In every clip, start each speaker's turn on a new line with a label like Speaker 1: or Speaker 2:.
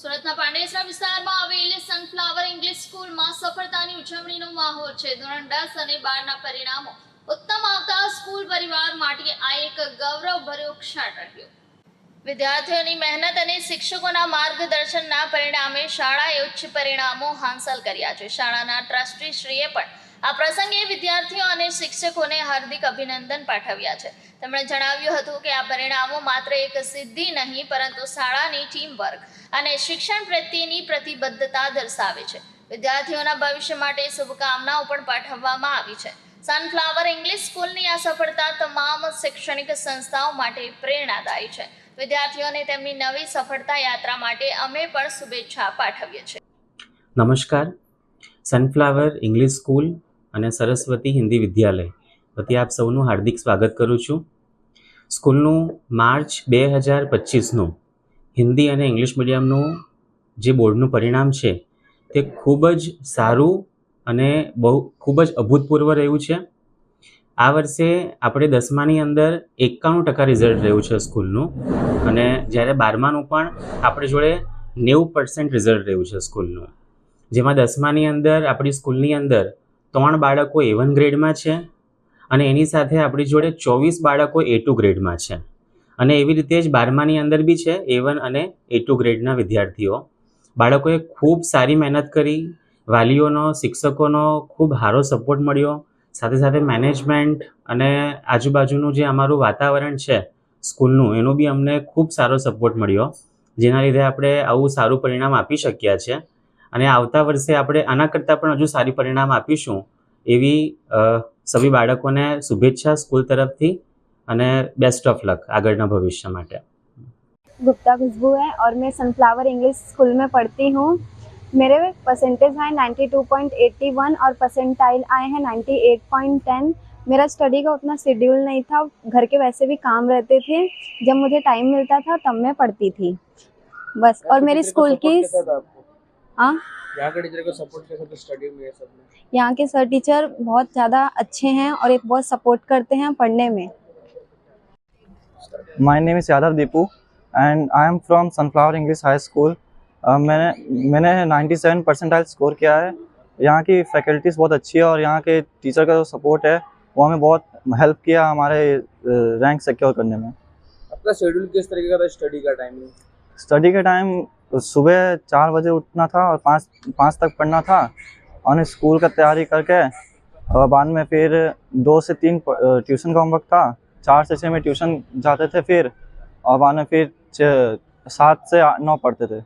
Speaker 1: સુરતના પાંડેસરા વિસ્તારમાં આવેલ સનફ્લાવર ઇંગ્લિશ સ્કૂલમાં સફળતાની ઉજવણીનો માહોલ છે. ધોરણ દસ અને બારના પરિણામો ઉત્તમ આવતા સ્કૂલ પરિવાર માટે આ એક ગૌરવભર્યો ક્ષણ રહ્યો. વિદ્યાર્થીઓની મહેનત અને શિક્ષકોના માર્ગદર્શનના પરિણામે શાળાએ ઉચ્ચ પરિણામો હાંસલ કર્યા છે. શાળાના ટ્રસ્ટીશ્રીએ પણ આ પ્રસંગે વિદ્યાર્થીઓ અને શિક્ષકોને હાર્દિક અભિનંદન પાઠવ્યા છે. તેમણે જણાવ્યું હતું કે આ પરિણામો માત્ર એક સિદ્ધિ નહીં, પરંતુ શાળાની ટીમ અને શિક્ષણ પ્રત્યેની પ્રતિબદ્ધતા દર્શાવે છે. વિદ્યાર્થીઓના ભવિષ્ય માટે શુભકામનાઓ પણ પાઠવવામાં આવી છે. સનફ્લાવર ઇંગ્લિશ સ્કૂલની આ સફળતા તમામ શૈક્ષણિક સંસ્થાઓ માટે પ્રેરણાદાયી છે. વિદ્યાર્થીઓને તેમની નવી સફળતા યાત્રા માટે અમે પણ શુભેચ્છા પાઠવીએ છીએ.
Speaker 2: નમસ્કાર. સનફ્લાવર ઇંગ્લિશ સ્કૂલ અને સરસ્વતી હિન્દી વિદ્યાલય. વતી આપ સૌનું હાર્દિક સ્વાગત કરું છું. સ્કૂલનું માર્ચ બે હજાર પચીસનું હિન્દી અને ઇંગ્લિશ મીડિયમનું જે બોર્ડનું પરિણામ છે, તે ખૂબ જ સારું અને બહુ ખૂબ જ અભૂતપૂર્વ રહ્યું છે. આ વર્ષે આપણે દસમાની અંદર એકાણું ટકા રિઝલ્ટ રહ્યું છે સ્કૂલનું અને જ્યારે બારમાનું પણ આપણે જોડે નેવું પર્સન્ટ રિઝલ્ટ રહ્યું છે સ્કૂલનું. જેમાં દસમાની અંદર, આપણી સ્કૂલની અંદર ત્રણ બાળકો એ વન ગ્રેડમાં છે અને એની સાથે આપણી જોડે ચોવીસ બાળકો એ ટુ ગ્રેડમાં છે. અને એવી રીતે જ બારમાની અંદર બી છે એ વન અને એ ટુ ગ્રેડના વિદ્યાર્થીઓ. બાળકોએ ખૂબ સારી મહેનત કરી, વાલીઓનો, શિક્ષકોનો ખૂબ સારો સપોર્ટ મળ્યો. સાથે સાથે મેનેજમેન્ટ અને આજુબાજુનું જે અમારું વાતાવરણ છે સ્કૂલનું, એનો બી અમને ખૂબ સારો સપોર્ટ મળ્યો. જેના લીધે આપણે આવું સારું પરિણામ આપી શક્યા છે. અને આવતા વર્ષે આપણે આના કરતાં પણ હજુ સારી પરિણામ આપીશું એવી અ, સભી બાળકોને શુભેચ્છા સ્કૂલ તરફથી અને બેસ્ટ ઓફ લક આગળના ભવિષ્ય માટે
Speaker 3: गुप्ता खुशबू है और मैं सनफ्लावर इंग्लिश स्कूल में पढ़ती हूँ मेरे परसेंटेज आए 92.81 और परसेंटाइल आए हैं 98.10 मेरा स्टडी का उतना शेड्यूल नहीं था घर के वैसे भी काम रहते थे जब मुझे टाइम मिलता था तब मैं पढ़ती थी बस और मेरी स्कूल की हाँ?
Speaker 4: यहाँ के टीचर को सपोर्ट कैसा था स्टडी में ये सब
Speaker 3: यहाँ के सर टीचर बहुत ज़्यादा अच्छे हैं और एक बहुत सपोर्ट करते हैं पढ़ने में।
Speaker 5: My name is Yadav Deepu and I am from Sunflower English High School. Uh, मैंने मैंने 97 परसेंटाइल स्कोर किया है। यहाँ की फैकल्टीज़ बहुत अच्छी है और यहाँ के टीचर का जो सपोर्ट है वो हमें बहुत हेल्प किया हमारे रैंक सिक्योर करने में।
Speaker 4: आपका शेड्यूल किस तरीके का था स्टडी का टाइमिंग
Speaker 5: स्टडी के टाइम सुबह चार बजे उठना था और पाँच पाँच तक पढ़ना था और स्कूल का तैयारी करके और बाद में फिर दो से तीन ट्यूशन का होमवर्क था, चार से छः में ट्यूशन जाते थे फिर और बाद में फिर सात से नौ पढ़ते थे।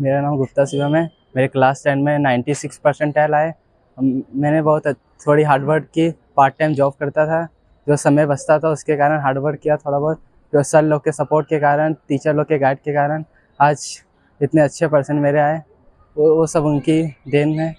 Speaker 6: मेरा नाम गुप्ता शिवम है, मेरे क्लास टेन में 96 परसेंटाइल आए मैंने बहुत थोड़ी हार्डवर्क की पार्ट टाइम जॉब करता था, जो समय बचता था उसके कारण हार्डवर्क किया थोड़ा बहुत। सर लोग के सपोर्ट के कारण टीचर लोग के गाइड के कारण आज इतने अच्छे परसेंट मेरे आए वो वो सब उनकी देन है